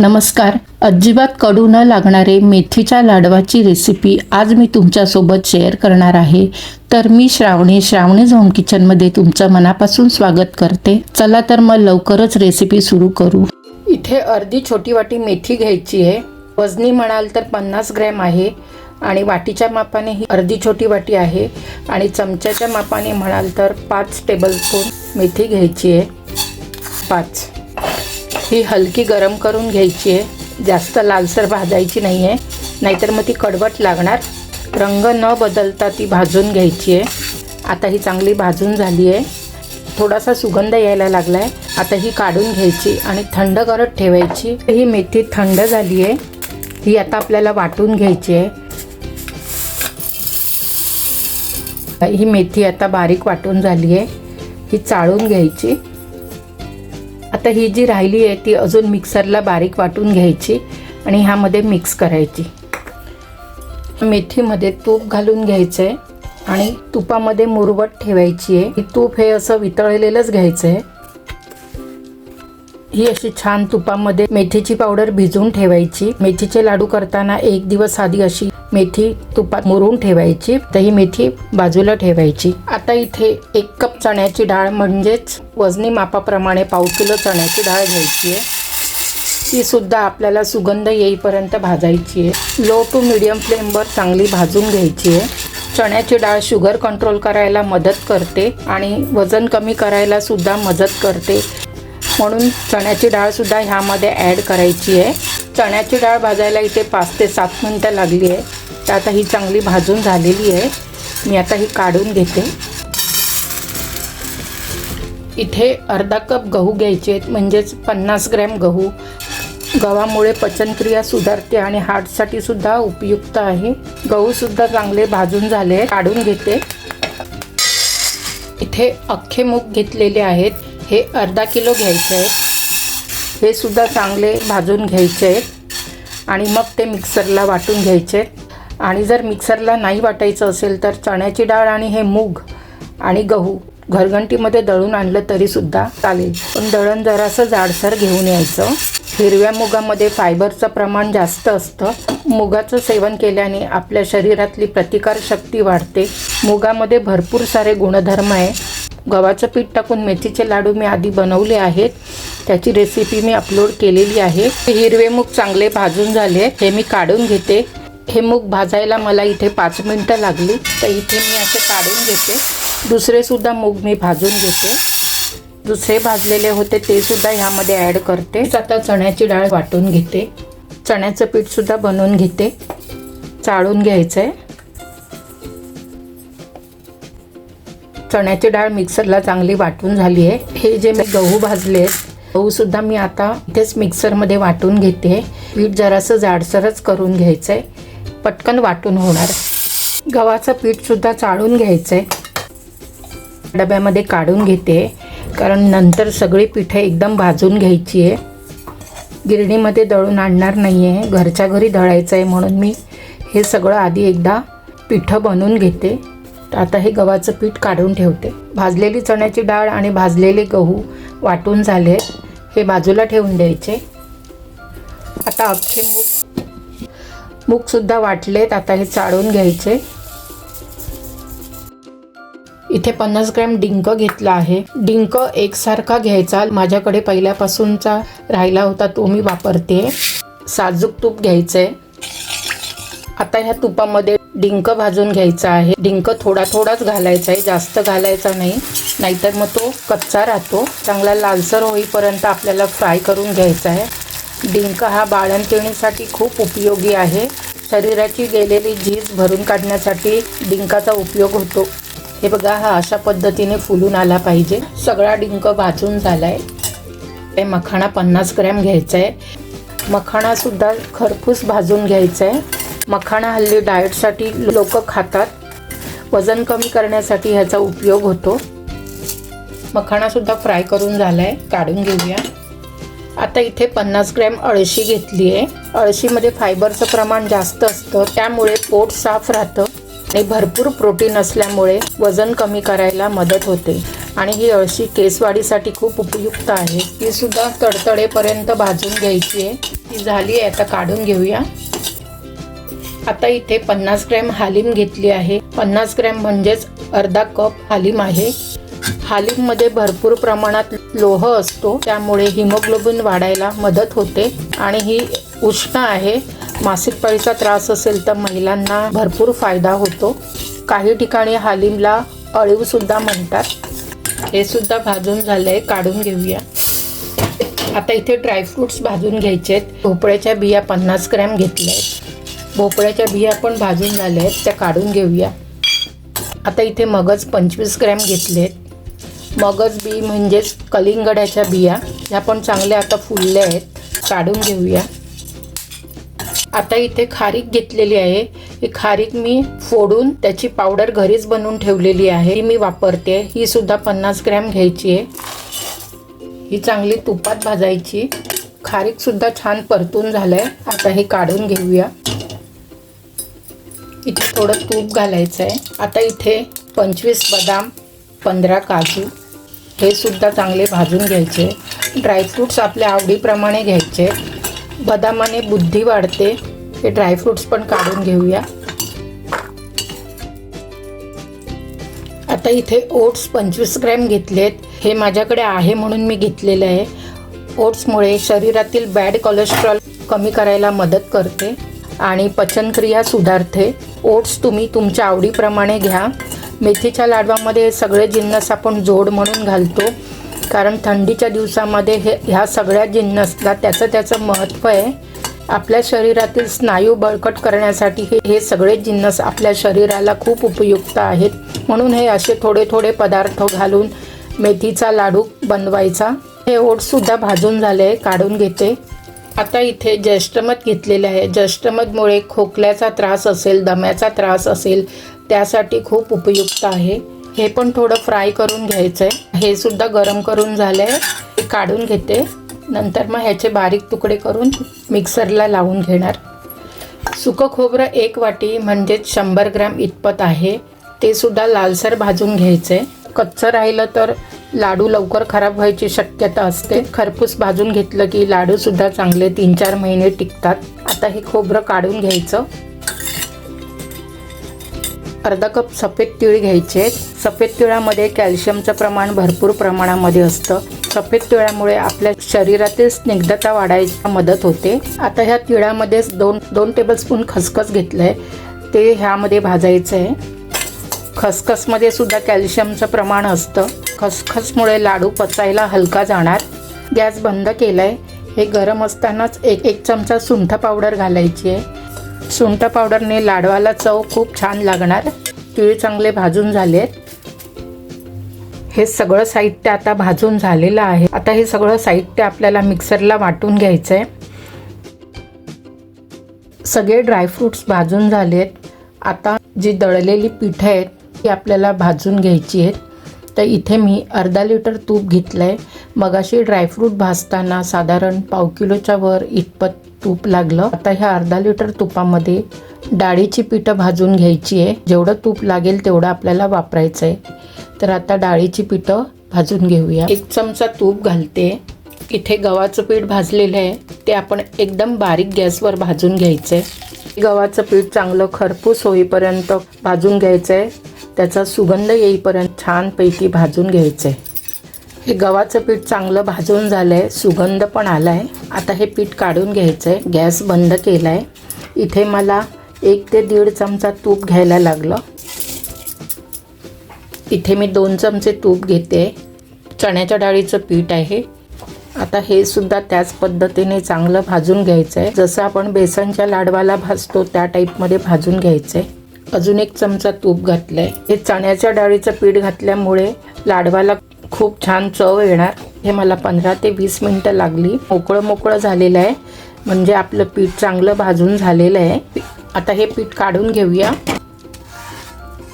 नमस्कार. अजिबात कडू न लागणारे मेथीच्या लाडवाची रेसिपी आज मी तुमच्यासोबत शेअर करणार आहे. तर मी श्रावणी श्रावणी झोम किचनमध्ये तुमचं मनापासून स्वागत करते. चला तर मग लवकरच रेसिपी सुरू करू. इथे अर्धी छोटी वाटी मेथी घ्यायची आहे. वजनी म्हणाल तर पन्नास ग्रॅम आहे आणि वाटीच्या मापाने ही अर्धी छोटी वाटी आहे. आणि चमच्याच्या मापाने म्हणाल तर पाच टेबलस्पून मेथी घ्यायची आहे. पाच. ही हलकी गरम करून घ्यायची आहे. जास्त लालसर भाजायची नाही आहे. नाहीतर मग ती कडवट लागणार. रंग न बदलता ती भाजून घ्यायची आहे. आता ही चांगली भाजून झाली आहे. थोडासा सुगंध यायला लागला आहे आता ही काढून घ्यायची आणि थंड करत ठेवायची. ही मेथी थंड झाली आहे. ही आता आपल्याला वाटून घ्यायची आहे. ही मेथी आता बारीक वाटून झाली आहे. ही चाळून घ्यायची. आता ही जी राहिली आहे ती अजून मिक्सरला बारीक वाटून घ्यायची आणि ह्यामध्ये मिक्स करायची. मेथीमध्ये तूप घालून घ्यायचं आहे आणि तुपामध्ये मुरवट ठेवायची आहे. ही तूप हे असं वितळलेलंच घ्यायचं आहे ही अशी छान तुपामध्ये मेथीची पावडर भिजवून ठेवायची. मेथीचे लाडू करताना एक दिवस आधी अशी मेथी तुपात मुरून ठेवायची. तर ही मेथी बाजूला ठेवायची. आता इथे एक कप चण्याची डाळ म्हणजेच वजनी मापाप्रमाणे पाव किलो चण्याची डाळ घ्यायची आहे. ती सुद्धा आपल्याला सुगंध येईपर्यंत भाजायची आहे. लो टू मिडियम फ्लेमवर चांगली भाजून घ्यायची आहे. चण्याची डाळ शुगर कंट्रोल करायला मदत करते आणि वजन कमी करायला सुद्धा मदत करते. म्हणून चण्याची डाळसुद्धा ह्यामध्ये ॲड करायची आहे. चण्याची डाळ भाजायला इथे पाच ते सात मिनटं लागली आहे. तर आता ही चांगली भाजून झालेली आहे. मी आता ही काढून घेते. इथे अर्धा कप गहू घ्यायचे आहेत म्हणजेच पन्नास ग्रॅम गहू. गव्हामुळे पचनक्रिया सुधारते आणि हार्टसाठी सुद्धा उपयुक्त आहे. गहूसुद्धा चांगले भाजून झाले काढून घेते. इथे अख्खे मूग घेतलेले आहेत. हे अर्धा किलो घ्यायचे आहेत. हे सुद्धा चांगले भाजून घ्यायचे आहेत. आणि मग ते मिक्सरला वाटून घ्यायचे. आहेत आणि जर मिक्सरला नाही वाटायचं असेल तर चण्याची डाळ आणि हे मूग आणि गहू घरघंटीमध्ये दळून आणलं तरीसुद्धा चालेल. पण दळण जरासं जाडसर घेऊन यायचं. हिरव्या मुगामध्ये फायबरचं प्रमाण जास्त असतं. मुगाचं सेवन केल्याने आपल्या शरीरातली प्रतिकारशक्ती वाढते. मुगामध्ये भरपूर सारे गुणधर्म आहे. गव्हाचं पीठ टाकून मेथीचे लाडू मी आधी बनवले आहेत. त्याची रेसिपी मी अपलोड केलेली आहे. हिरवे मूग चांगले भाजून झाले हे मी काढून घेते. हे मूग भाजायला मला इथे पाच मिनटं लागली. तर इथे मी असे काढून घेते. दुसरेसुद्धा मूग मी भाजून घेते. दुसरे भाजलेले होते ते सुद्धा ह्यामध्ये ॲड करते. आता चण्याची डाळ वाटून घेते. चण्याचं पीठसुद्धा बनवून घेते. चाळून घ्यायचं आहे चण्याची डाळ मिक्सरला चांगली वाटून झाली आहे. हे जे मी गहू भाजले आहेत गहूसुद्धा मी आता इथेच मिक्सरमध्ये वाटून घेते. पीठ जरासं जाडसरच करून घ्यायचं आहे पटकन वाटून होणार. गव्हाचं पीठसुद्धा चाळून घ्यायचं आहे डब्यामध्ये काढून घेते. कारण नंतर सगळी पिठं एकदम भाजून घ्यायची आहे. गिरणीमध्ये दळून आणणार नाही आहे घरच्या घरी दळायचं आहे म्हणून मी हे सगळं आधी एकदा पिठं बनवून घेते. आता हे गव्हाचं पीठ काढून ठेवते. भाजलेली चण्याची डाळ आणि भाजलेले गहू वाटून झाले हे बाजूला ठेवून द्यायचे. आता अख्खे मूग मूगसुद्धा वाटलेत. आता हे चाळून घ्यायचे. इथे पन्नास ग्रॅम डिंक घेतला आहे. डिंक एकसारखा घ्यायचा. माझ्याकडे पहिल्यापासूनचा राहिला होता तो मी वापरते. साजूक तूप घ्यायचं आहे आता ह्या तुपामध्ये डिंक भाजून घ्यायचा आहे. डिंक थोडा थोडाच घालायचा आहे. जास्त घालायचा नाही. नाहीतर मग तो कच्चा राहतो. चांगला लालसर होईपर्यंत आपल्याला फ्राय करून घ्यायचा आहे. डिंक हा बाळंतिणीसाठी खूप उपयोगी आहे. शरीराची गेलेली झीज भरून काढण्यासाठी डिंकाचा उपयोग होतो. हे बघा हा अशा पद्धतीने फुलून आला पाहिजे. सगळा डिंक भाजून झाला हे मखाणा पन्नास ग्रॅम घ्यायचा आहे मखाणासुद्धा खरपूस भाजून घ्यायचा आहे मखाणा हल्ली डाएटसाठी लोक खातात. वजन कमी करण्यासाठी ह्याचा उपयोग होतो. मखाणासुद्धा फ्राय करून झाला आहे काढून घेऊया. आता इथे पन्नास ग्रॅम अळशी घेतली आहे. अळशीमध्ये फायबरचं प्रमाण जास्त असतं त्यामुळे पोट साफ राहतं आणि भरपूर प्रोटीन असल्यामुळे वजन कमी करायला मदत होते. आणि ही अळशी केसवाढीसाठी खूप उपयुक्त आहे. ही सुद्धा तडतडेपर्यंत भाजून घ्यायची आहे. ती झाली आहे आता काढून घेऊया. आता इथे पन्नास ग्रॅम हालीम घेतली आहे. पन्नास ग्रॅम म्हणजेच अर्धा कप हालीम आहे. हालीममध्ये भरपूर प्रमाणात लोह असतो. त्यामुळे हिमोग्लोबिन वाढायला मदत होते आणि ही उष्ण आहे. मासिक पाळीचा त्रास असेल तर महिलांना भरपूर फायदा होतो. काही ठिकाणी हालीमला अळीवसुद्धा म्हणतात. हे सुद्धा भाजून झालंय काढून घेऊया. आता इथे ड्रायफ्रुट्स भाजून घ्यायचे आहेत भोपळ्याच्या बिया पन्नास ग्रॅम घेतल्या आहेत भोपळ्याच्या बिया पण भाजून झाल्या आहेत त्या काढून घेऊया. आता इथे मगज पंचवीस ग्रॅम घेतले आहेत मगज बी म्हणजेच कलिंगड्याच्या बिया ह्या पण चांगल्या आता फुलल्या आहेत काढून घेऊया. आता इथे खारीक घेतलेली आहे. ही खारीक मी फोडून त्याची पावडर घरीच बनवून ठेवलेली आहे. ही मी वापरते. ही सुद्धा पन्नास ग्रॅम घ्यायची आहे. ही चांगली तुपात भाजायची. खारीक सुद्धा छान परतून झालंय. आता हे काढून घेऊया. इथे थोडं तूप घालायचं आहे आता इथे पंचवीस बदाम पंधरा काजू हे सुद्धा चांगले भाजून घ्यायचे. ड्रायफ्रूट्स आपल्या आवडीप्रमाणे घ्यायचे. बदामाने बुद्धी वाढते. हे ड्रायफ्रूट्स पण काढून घेऊया. आता इथे ओट्स पंचवीस ग्रॅम घेतलेत. हे माझ्याकडे आहे म्हणून मी घेतलेलं आहे. ओट्समुळे शरीरातील बॅड कोलेस्ट्रॉल कमी करायला मदत करते. आणि पचनक्रिया सुधारते. ओट्स तुम्ही तुमच्या आवडीप्रमाणे घ्या. मेथीच्या लाडवामध्ये सगळे जिन्नस आपण जोड म्हणून घालतो. कारण थंडीच्या दिवसामध्ये हे ह्या सगळ्या जिन्नसला त्याचं त्याचं महत्त्व आहे. आपल्या शरीरातील स्नायू बळकट करण्यासाठी हे हे सगळे जिन्नस आपल्या शरीराला खूप उपयुक्त आहेत. म्हणून हे असे थोडे थोडे पदार्थ घालून मेथीचा लाडू बनवायचा. हे ओटसुद्धा भाजून झाले काढून घेते. आता इथे ज्येष्ठमध घेतलेले आहे. ज्येष्ठमधमुळे खोकल्याचा त्रास असेल दम्याचा त्रास असेल त्यासाठी खूप उपयुक्त आहे. हे पण थोडं फ्राय करून घ्यायचं आहे हे सुद्धा गरम करून झालं आहे काढून घेते. नंतर मग ह्याचे बारीक तुकडे करून मिक्सरला लावून घेणार. सुकं खोबरं एक वाटी म्हणजेच शंभर ग्रॅम इतपत आहे. ते सुद्धा लालसर भाजून घ्यायचे कच्चं राहिलं तर लाडू लवकर खराब व्हायची शक्यता असते. खरपूस भाजून घेतलं की लाडू सुद्धा चांगले तीन चार महिने टिकतात. आता हे खोबरं काढून घ्यायचं. अर्धा कप सफेद तीळ घ्यायचे. सफेद तिळामध्ये कॅल्शियमचं प्रमाण भरपूर प्रमाणामध्ये असतं. सफेद तिळामुळे आपल्या शरीरातील स्निग्धता वाढायला मदत होते. आता ह्या तिळामध्ये दोन दोन टेबलस्पून खसखस घेतलं आहे ते ह्यामध्ये भाजायचं आहे खसखसमध्ये सुद्धा कॅल्शियमचं प्रमाण असतं. खसखसमुळे लाडू पचायला हलका जाणार. गॅस बंद केला आहे हे गरम असतानाच एक एक चमचा सुंठ पावडर घालायची आहे. सुंठ पावडरने लाडवाला चव खूप छान लागणार. तिळ चांगले भाजून झाले हे सगळं साहित्य आता भाजून झालेलं आहे. आता हे सगळं साहित्य आपल्याला मिक्सरला वाटून घ्यायचं आहे सगळे ड्रायफ्रूट्स भाजून झालेत. आता जी दळलेली पिठं आहेत ती आपल्याला भाजून घ्यायची आहेत. तर इथे मी अर्धा लिटर तूप घेतलं आहे मगाशी ड्रायफ्रूट भाजताना साधारण पाव किलोच्या वर इतपत तूप लागलं. आता ह्या अर्धा लिटर तुपामध्ये डाळीची पिठं भाजून घ्यायची आहे. जेवढं तूप लागेल तेवढं आपल्याला वापरायचं आहे तर आता डाळीची पिठं भाजून घेऊया. एक चमचा तूप घालते. इथे गव्हाचं पीठ भाजलेलं आहे. ते आपण एकदम बारीक गॅसवर भाजून घ्यायचं आहे गव्हाचं पीठ चांगलं खरपूस होईपर्यंत भाजून घ्यायचं आहे त्याचा सुगंध येईपर्यंत छानपैकी भाजून घ्यायचं आहे हे गव्हाचं पीठ चांगलं भाजून झालं आहे सुगंध पण आला आहे आता हे पीठ काढून घ्यायचं आहे गॅस बंद केला आहे इथे मला एक ते दीड चमचा तूप घ्यायला लागलं. इथे मी दोन चमचे तूप घेते. चण्याच्या डाळीचं पीठ आहे. आता हे सुद्धा त्याच पद्धतीने चांगलं भाजून घ्यायचं आहे जसं आपण बेसनच्या लाडवाला भाजतो त्या टाईपमध्ये भाजून घ्यायचं आहे अजून एक चमचा तूप घातलं आहे हे चण्याच्या डाळीचं पीठ घातल्यामुळे लाडवाला खूप छान चव येणार. हे मला पंधरा ते वीस मिनटं लागली. मोकळं मोकळं झालेलं आहे. म्हणजे आपलं पीठ चांगलं भाजून झालेलं आहे. आता हे पीठ काढून घेऊया.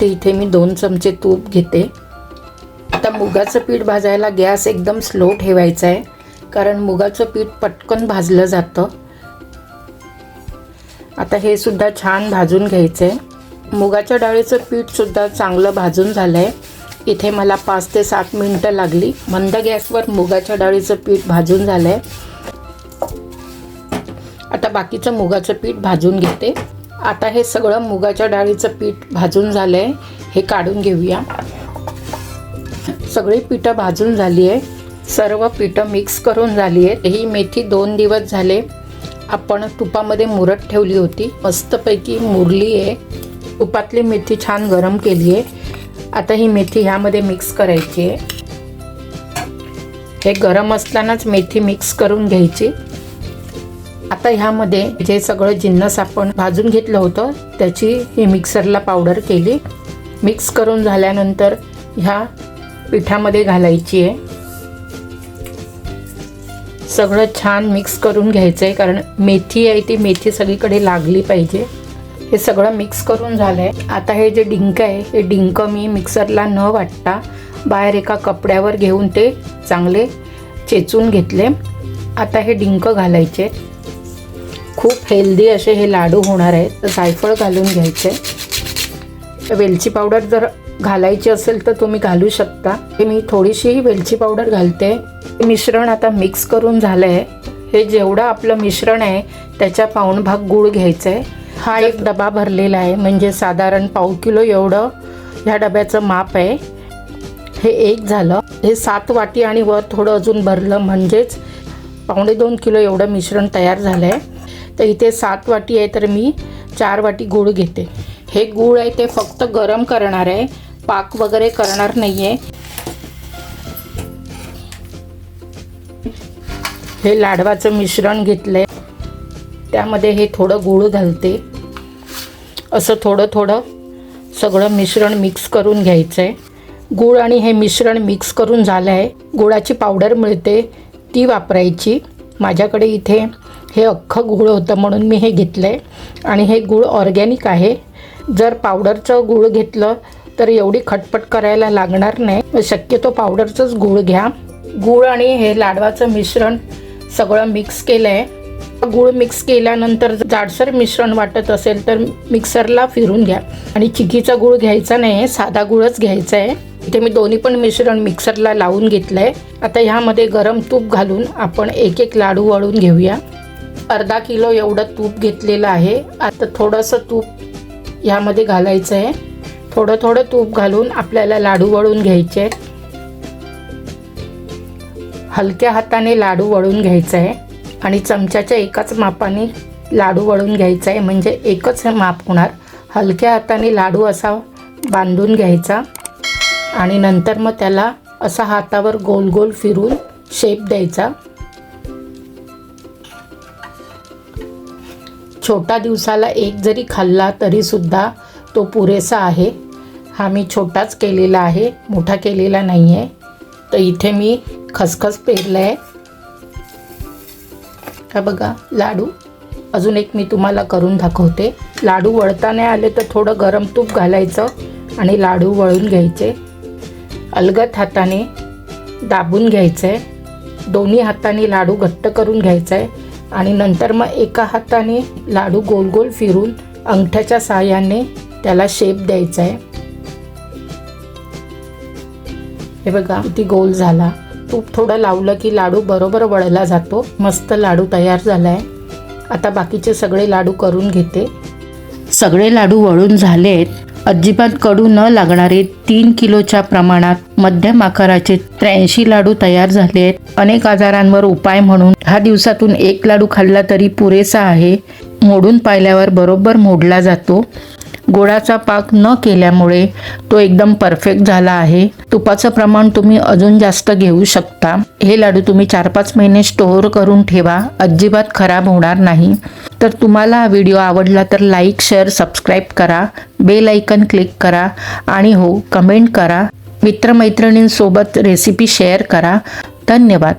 ते इथे मी दोन चमचे तूप घेते. आता मुगाचं पीठ भाजायला गॅस एकदम स्लो ठेवायचा आहे कारण मुगाचं पीठ पटकन भाजलं जातं. आता हे सुद्धा छान भाजून घ्यायचं. आहे मुगाच्या डाळीचं पीठसुद्धा चांगलं भाजून झालं आहे इथे मला पाच ते सात मिनटं लागली. मंद गॅसवर मुगाच्या डाळीचं पीठ भाजून झालं आहे आता बाकीचं मुगाचं पीठ भाजून घेते. आता हे सगळं मुगाच्या डाळीचं पीठ भाजून झालं आहे हे काढून घेऊया. सगळी पिठं भाजून झाली आहे सर्व पिठं मिक्स करून झाली आहे ही मेथी दोन दिवस झाले आपण तुपामध्ये मुरत ठेवली होती. मस्तपैकी मुरली आहे तुपातली मेथी छान गरम केली आहे आता ही मेथी ह्यामध्ये मिक्स करायची आहे हे गरम असतानाच मेथी मिक्स करून घ्यायची. आता ह्यामध्ये जे सगळं जिन्नस आपण भाजून घेतलं होतं त्याची ही मिक्सरला पावडर केली. मिक्स करून झाल्यानंतर ह्या पिठामध्ये घालायची आहे सगळं छान मिक्स करून घ्यायचं आहे कारण मेथी आहे ती मेथी सगळीकडे लागली पाहिजे. हे सगळं मिक्स करून झालं आहे आता हे जे डिंक आहे हे डिंक मी मिक्सरला न वाटता बाहेर एका कपड्यावर घेऊन ते चांगले चेचून घेतले. आता हे डिंक घालायचे. खूप हेल्दी असे हे लाडू होणार आहेत. तर जायफळ घालून घ्यायचे. वेलची पावडर जर घालायची असेल तर तुम्ही घालू शकता. हे मी थोडीशी वेलची पावडर घालते. हे मिश्रण आता मिक्स करून झालं आहे हे जेवढं आपलं मिश्रण आहे त्याच्या पाऊण भाग गूळ घ्यायचा आहे हा एक डबा भरलेला आहे म्हणजे साधारण पाव किलो एवढं ह्या डब्याचं माप आहे. हे एक झालं. हे सात वाटी आणि वर थोडं अजून भरलं म्हणजेच पावणे दोन किलो एवढं मिश्रण तयार झालं आहे तर इथे सात वाटी आहे तर मी चार वाटी गूळ घेते. हे गूळ आहे ते फक्त गरम करणार आहे. पाक वगैरे करणार नाही आहे हे लाडवाचं मिश्रण घेतलं आहे त्यामध्ये हे थोडं गूळ घालते. असं थोडं थोडं सगळं मिश्रण मिक्स करून घ्यायचं आहे गूळ आणि हे मिश्रण मिक्स करून झालं आहे गुळाची पावडर मिळते ती वापरायची. माझ्याकडे इथे हे अख्खं गूळ होतं म्हणून मी हे घेतलं आहे आणि हे गूळ ऑर्गॅनिक आहे. जर पावडरचं गूळ घेतलं तर एवढी खटपट करायला लागणार नाही. शक्यतो पावडरचंच गूळ घ्या. गूळ आणि हे लाडवाचं मिश्रण सगळं मिक्स केलं आहे गूळ मिक्स केल्यानंतर जाडसर मिश्रण वाटत असेल तर मिक्सरला फिरून घ्या. आणि चिकीचा गूळ घ्यायचा नाही आहे साधा गूळच घ्यायचा आहे इथे मी दोन्ही पण मिश्रण मिक्सरला लावून घेतलं आहे आता ह्यामध्ये गरम तूप घालून आपण एक एक लाडू वळून घेऊया. अर्धा किलो एवढं तूप घेतलेलं आहे. आता थोडंसं तूप ह्यामध्ये घालायचं आहे थोडं थोडं तूप घालून आपल्याला लाडू वळून घ्यायचे. हलक्या हाताने लाडू वळून घ्यायचं आहे आणि चमच्याच्या एकाच मापाने लाडू वळून घ्यायचा आहे म्हणजे एकच माप होणार. हलक्या हाताने लाडू असा बांधून घ्यायचा आणि नंतर मग त्याला असा हातावर गोल गोल फिरून शेप द्यायचा. छोटा दिवसाला एक जरी खाल्ला तरीसुद्धा तो पुरेसा आहे. हा मी छोटाच केलेला आहे मोठा केलेला नाही आहे तर इथे मी खसखस पेरलं आहे हा बघा लाडू. अजून एक मी तुम्हाला करून दाखवते. लाडू वळता नाही आले तर थोडं गरम तूप घालायचं आणि लाडू वळून घ्यायचे. अलगत हाताने दाबून घ्यायचं आहे दोन्ही हाताने लाडू घट्ट करून घ्यायचा आहे आणि नंतर मग एका हाताने लाडू गोल गोल फिरून अंगठ्याच्या साहाय्याने त्याला शेप द्यायचा आहे हे बघा किती गोल झाला. तूप थोडं लावलं की लाडू बरोबर वळला जातो. मस्त लाडू तयार झाला आहे आता बाकीचे सगळे लाडू करून घेते. सगळे लाडू वळून झाले आहेत अजिबात कडू न लागणारे तीन किलोच्या प्रमाणात मध्यम आकाराचे त्र्याऐंशी लाडू तयार झाले आहेत अनेक आजारांवर उपाय म्हणून हा दिवसातून एक लाडू खाल्ला तरी पुरेसा आहे. मोडून पाहिल्यावर बरोबर मोडला जातो. गोडाचा पाक न केल्यामुळे तो एकदम परफेक्ट झाला आहे. तुपाचं प्रमाण तुम्ही अजून जास्त घेऊ शकता. हे लाडू तुम्ही चार पाच महिने स्टोअर करून ठेवा. अजिबात खराब होणार नाही. तर तुम्हाला हा व्हिडिओ आवडला तर लाईक शेअर सबस्क्राईब करा. बेल ऐकन क्लिक करा. आणि हो कमेंट करा. मित्रमैत्रिणींसोबत रेसिपी शेअर करा. धन्यवाद.